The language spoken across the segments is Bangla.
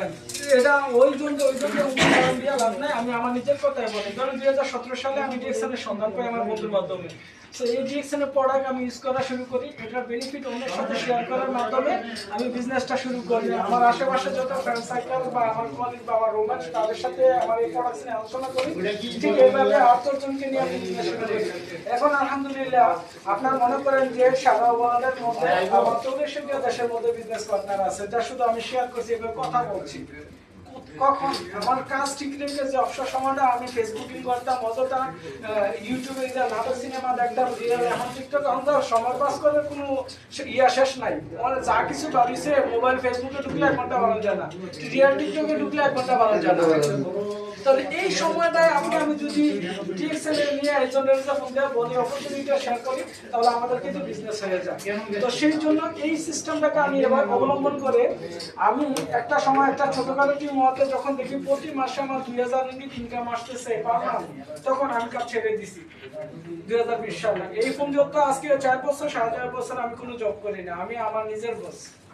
Thank you. আলোচনা করি। নিয়ে আমি এখন আলহামদুলিল্লাহ, আপনার মনে করেন যে সারা ওয়ার্ল্ডের মধ্যে দেশের মধ্যে বিজনেস আছে। যা শুধু আমি শেয়ার করছি এবার কথা বলছি। কখন? আমার কাজ ঠিক রেখে যে অবসর সময়টা আমি ফেসবুকিং করতাম অতটা ইউটিউবে যে নাটক, সিনেমা দেখতাম রিয়েল এখন টিকটক এখন তো সময় পাস করার কোনো ইয়া শেষ নাই। মানে যা কিছু বাড়িছে মোবাইল ফেসবুকে ঢুকলে এক ঘণ্টা বানানো যায় রিয়েল টিকটকে ঢুকলে এক ঘণ্টা বানানো যায় তাহলে এই সময়টায় আপনি আমি যদি টিএক্সএল নিয়ে একজনের দেওয়া বলি অপরচুনিটি শেয়ার করি, তাহলে আমাদের কিন্তু বিজনেস হয়ে যায়। তো সেই জন্য এই সিস্টেমটাকে আমি এবার অবলম্বন করে আমি একটা সময় একটা ছোটখাটো টিম হতে যখন দেখি প্রতি মাসে আমার দুই হাজার ইউনিট ইনকাম আসতেছে, পারলাম, তখন আমি কাজ ছেড়ে দিছি। দুই হাজার বিশ সাল। এই যত আজকে চার বছর, সাড়ে চার বছর আমি কোনো জব করি না। আমি আমার নিজের বস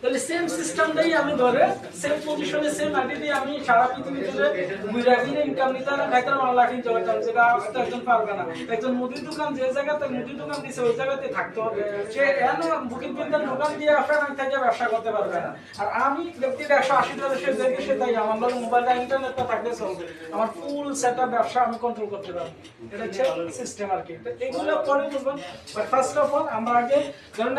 তাহলে সেম আমি ধরে সেম পজিশনে সেম আমি সারা পৃথিবী জুড়ে ঘুরে ইনকাম নিতে পারলাম লাখ ইনকাম যেটা তো একজন পারবে না। একজন দোকান যে জায়গাতে দোকান দিছে, ওই জায়গাতে থাকতে হবে। সে এন বুকিং দোকান দিয়ে ফ্রেন্ড থেকে ব্যবসা করতে পারবে না। আর আমি একশো আশি সে যে দেশে তাই আমার মোবাইলটা ইন্টারনেটটা থাকলে চলবে। আমার ফুল সেট ব্যবসা আমি কন্ট্রোল করতে পারব। এটা হচ্ছে সিস্টেম আর কি। এগুলো পরে বুঝবেন। ফার্স্ট অফ অল আমরা আগে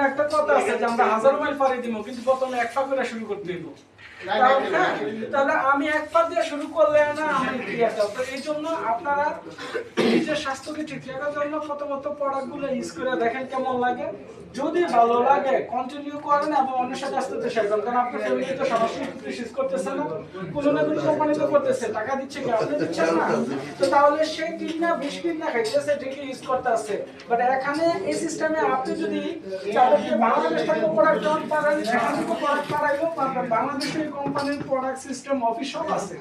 একটা কথা আছে যে আমরা হাজার মাইল দিব কিন্তু প্রথমে এক পা করে শুরু করতে দিব তাহলে আমি দিয়ে শুরু করলে না, আমি ক্রিয়াটা তো এই জন্য আপনারা নিজের স্বাস্থ্যকে ঠিক রাখার জন্য প্রথমত প্রোডাক্টগুলো ইউজ করে দেখেন কেমন লাগে। যদি ভালো লাগে কন্টিনিউ করেন এবং অন্যের সাথে আস্তে শেয়ার করেন। কারণ আপনার ফ্যামিলি তো ইউজ করতেছে না, কোনো না কোনো কোম্পানি তো করতেছে। টাকা দিচ্ছে কি, আপনি দিচ্ছেন না? তো তাহলে সে কিন বিশ কিন খাইতেছে, ঠিকই ইউজ করতে আছে বাট এখানে এই সিস্টেমে আপনি যদি বাংলাদেশ থেকে প্রোডাক্ট পারেন সেখান থেকে প্রোডাক্ট পারবেন বাংলাদেশের কোম্পানির প্রোডাক্ট সিস্টেম অফিসও আছে।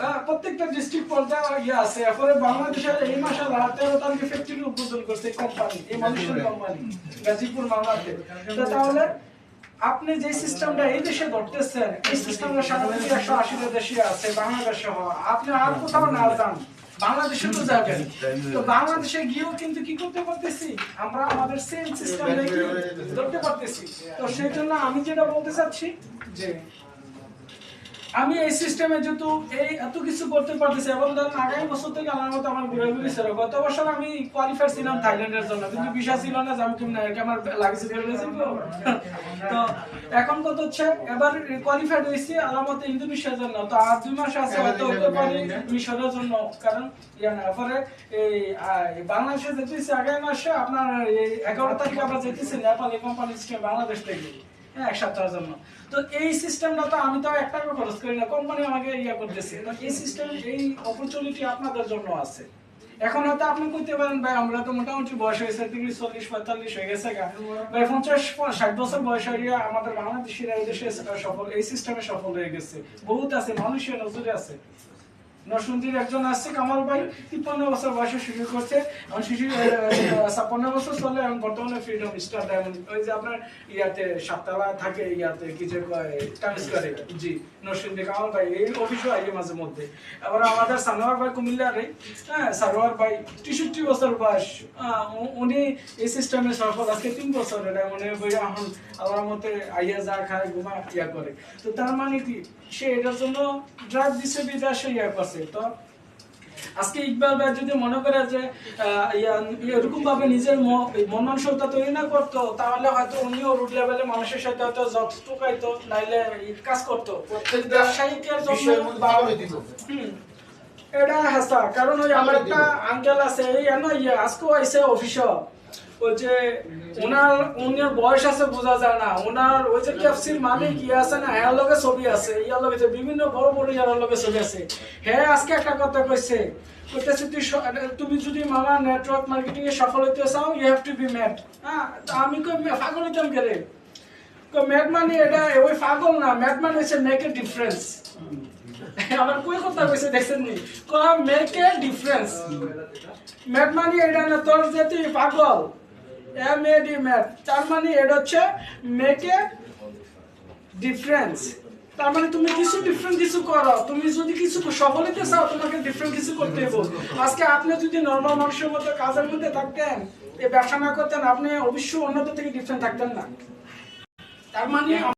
হ্যাঁ, প্রত্যেকটা ডিস্ট্রিক্ট পর্যায়ে ইয়ে আছে। এরপরে বাংলাদেশের এই মাসে তেরো তারিখে ফ্যাক্টরি উদ্বোধন করছে এই কোম্পানি এই মানুষের কোম্পানি গাজীপুর মামলাতে তাহলে আপনি যে সিস্টেমটা এই দেশে ধরতেছেন এই সিস্টেমটা পৃথিবীর একশো আশিটা দেশে আছে বাংলাদেশ সহ আপনি আর কোথাও না যান। বাংলাদেশে তো যাবেন তো বাংলাদেশে গিয়েও কিন্তু কি করতে পারতেছি? আমরা আমাদের সেম সিস্টেম ধরতে পারতেছি। তো সেই জন্য আমি যেটা বলতে চাচ্ছি যে আমি এই সিস্টেমে যেহেতু এই এত কিছু করতে পারতেছি, এবং ধরেন আগামী বছর থেকে আমার মতো আমার ঘুরে ঘুরে ছিল গত বছর আমি কোয়ালিফাইড ছিলাম থাইল্যান্ডের জন্য, কিন্তু বিষয় ছিল না যে আমি কেমন আমার লাগছে তো। এখন কত হচ্ছে? এবার কোয়ালিফাইড হয়েছি আলামত ইন্দোনেশিয়ার জন্য। তো আর দুই মাস আছে, হয়তো হতে পারি মিশরের জন্য, কারণ পরে এই বাংলাদেশে যেতেছি, আগামী মাসে আপনার এই এগারো তারিখে আমরা যেতেছি, নেপালি কোম্পানি বাংলাদেশ থেকে। এক সপ্তাহের জন্য। তো এই সিস্টেমটা তো আমি তো এক টাকা খরচ করি না। কোম্পানি আমাকে ইয়া করতেছে। এই সিস্টেম এই অপরচুনিটি আপনাদের জন্য আছে। এখন হয়তো আপনি কইতে পারেন, ভাই, আমরা তো মোটামুটি বয়স হয়েছে, তিরিশ, চল্লিশ, পঁয়তাল্লিশ হয়ে গেছে ভাই, পঞ্চাশ, ষাট বছর বয়স হয়ে আমাদের বাংলাদেশিরা এই দেশে সফল, এই সিস্টেমে সফল হয়ে গেছে। বহুত আছে, মানুষের নজরে আছে। নরসিংদীর একজন আসছে, কামাল ভাই, তিপ্পান্ন বছর বয়সে শুরু করছে। এখন শিশু ছাপ্পান্ন বছর চলে এবং বর্তমানে ফ্রিডম স্টার ডায়মন্ড ওই যে আপনার ইয়াতে সাততলা থাকে, ইয়াতে কি যে স্কোয়ারে জি, নরসিংদী কামাল ভাই, এই অফিসও আইয়ে মাঝে মধ্যে। আবার আমাদের সানোয়ার ভাই কুমিল্লার হ্যাঁ সারোয়ার ভাই তেষট্টি বছর বয়স। উনি এই সিস্টেমে সফল। আজকে তিন বছর এটা মনে বই এখন আল্লাহর মতে আইয়া যা খায় ঘুমা ইয়া করে। তো তার মানে কি, সে এটার জন্য ড্রাইভ দিছে, বিদেশে ইয়া করছে। তো আজকে ইকবাল ভাই যদি মনে করে যে এরকম ভাবে নিজের ম- এই মন মানসিকতা তৈরি না করতো তাহলে হয়তো উনিও রুট লেভেলে মানুষের সাথে হয়তো জব টুকাইতো নাইলে কাজ করতো। প্রত্যেক ব্যবসায়িকের জন্য এটা হাসা কারণ ওই আমার একটা আঙ্কেল আছে এই ইয়ে আজকেও আইসে অফিস যে ওনার উনার বয়স আছে বোঝা যায় না। ওনার ওই যে ক্যাপসির মালিক ইয়ে আছে না লগে ছবি আছে ইয়ার বিভিন্ন বড় বড় ইয়ার ছবি আছে। হ্যাঁ আজকে একটা কথা কইছে কইতেছে তুই তুমি যদি মামা নেটওয়ার্ক মার্কেটিং এ সফল হতে চাও you have to be mad হ্যাঁ আমি কই পাগল হইতাম গেলে? মানে এটা ওই পাগল না ম্যাট মানে হচ্ছে মেক এ ডিফারেন্স আমার কই কথা কইছে দেখছেন নি? কয় মেক এ ডিফারেন্স ম্যাট মানে এটা না তোর যে তুই পাগল। এম এ ডি ম্যাথ তার মানে এটা হচ্ছে মেক এ ডিফারেন্স তার মানে তুমি কিছু ডিফারেন্ট কিছু করো। তুমি যদি কিছু সফল হতে চাও, তোমাকে ডিফারেন্ট কিছু করতে হবে আজকে আপনি যদি নর্মাল মানুষের মতো কাজের মধ্যে থাকতেন এই ব্যবসা না করতেন, আপনি অবশ্যই অন্যদের থেকে ডিফারেন্ট থাকতেন না। তার মানে